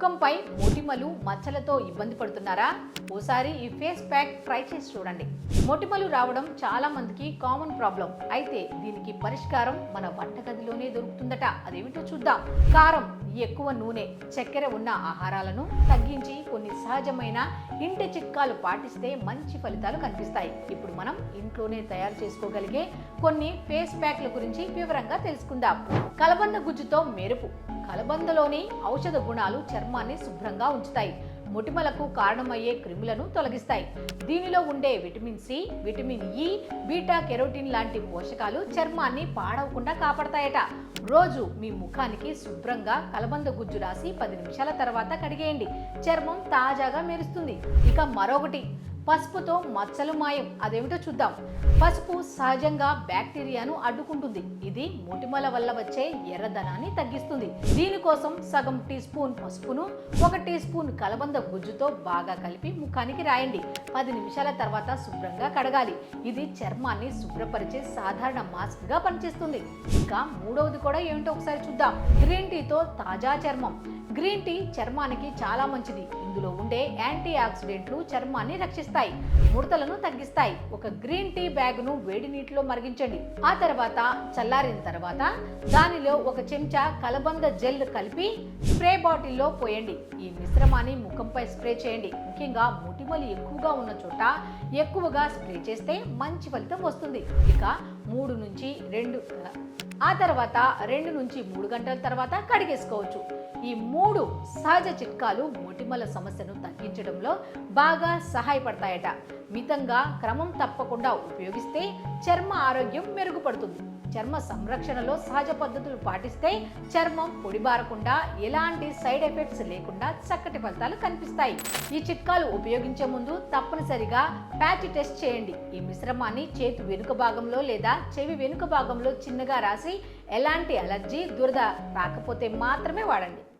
ముఖంపై మొటిమలు మచ్చలతో ఇబ్బంది పడుతున్నారా? ఓసారి ఈ ఫేస్ ప్యాక్ ట్రై చేసి చూడండి. మొటిమలు రావడం చాలా మందికి కామన్ ప్రాబ్లం. అయితే దీనికి పరిష్కారం మన వంటగదిలోనే దొరుకుతుందట. అదేమిటో చూద్దాం. కారం ఎక్కువ నూనె చక్కెర ఉన్న ఆహారాలను తగ్గించి సహజమైన ఇంటి చిట్కాలు పాటిస్తే మంచి ఫలితాలు కనిపిస్తాయి. ఇప్పుడు మనం ఇంట్లోనే తయారు చేసుకోగలిగే కొన్ని ఫేస్ ప్యాక్ల గురించి వివరంగా తెలుసుకుందాం. కలబంద గుజ్జుతో మెరుపు. కలబందలోని ఔషధ గుణాలు చర్మాన్ని శుభ్రంగా ఉంచుతాయి. మొటిమలకు కారణమయ్యే క్రిములను తొలగిస్తాయి. దీనిలో ఉండే vitamin C vitamin E beta carotene లాంటి పోషకాలు చర్మాన్ని పాడవకుండా కాపాడతాయట. రోజు మీ ముఖానికి శుభ్రంగా కలబంద గుజ్జు రాసి పది నిమిషాల తర్వాత కడిగేయండి. చర్మం తాజాగా మెరుస్తుంది. ఇక మరొకటి. పసుపుతో మచ్చలు మాయం. అదేమిటో చూద్దాం. పసుపు సహజంగా బ్యాక్టీరియాను అడ్డుకుంటుంది. ఇది మొటిమల వల్ల వచ్చే ఎర్రదనాన్ని తగ్గిస్తుంది. దీనికోసం సగం టీ స్పూన్ పసుపును ఒక టీ స్పూన్ కలబంద గుజ్జుతో బాగా కలిపి ముఖానికి రాయండి. పది నిమిషాల తర్వాత శుభ్రంగా కడగాలి. ఇది చర్మాన్ని శుభ్రపరిచే సాధారణ మాస్క్గా పనిచేస్తుంది. ఇంకా మూడవది కూడా ఏమిటో ఒకసారి చూద్దాం. గ్రీన్ టీతో తాజా చర్మం. గ్రీన్ టీ చర్మానికి చాలా మంచిది. ఇందులో ఉండే యాంటీ ఆక్సిడెంట్లు చర్మాన్ని రక్షిస్తాయి ముడతలను తగ్గిస్తాయి. ఒక గ్రీన్ టీ బ్యాగ్ను వేడి నీటిలో మరిగించండి. ఆ తర్వాత చల్లారిన తర్వాత దానిలో ఒక చెంచా కలబంద జెల్ కలిపి స్ప్రే బాటిల్లో పోయండి. ఈ మిశ్రమాన్ని ముఖంపై స్ప్రే చేయండి. ముఖ్యంగా మొటిమలు ఎక్కువగా ఉన్న చోట ఎక్కువగా స్ప్రే చేస్తే మంచి ఫలితం వస్తుంది. ఇక మూడు నుంచి రెండు ఆ తర్వాత రెండు నుంచి మూడు గంటల తర్వాత కడిగేసుకోవచ్చు. ఈ మూడు సహజ చిట్కాలు మొటిమల సమస్యను తగ్గించడంలో బాగా సహాయపడతాయట. మితంగా క్రమం తప్పకుండా ఉపయోగిస్తే చర్మ ఆరోగ్యం మెరుగుపడుతుంది. చర్మ సంరక్షణలో సహజ పద్ధతులు పాటిస్తే చర్మం పొడిబారకుండా ఎలాంటి సైడ్ ఎఫెక్ట్స్ లేకుండా చక్కటి ఫలితాలు కనిపిస్తాయి. ఈ చిట్కాలు ఉపయోగించే ముందు తప్పనిసరిగా ప్యాచ్ టెస్ట్ చేయండి. ఈ మిశ్రమాన్ని చేతి వెనుక భాగంలో లేదా చెవి వెనుక భాగంలో చిన్నగా రాసి ఎలాంటి అలర్జీ దురద రాకపోతే మాత్రమే వాడండి.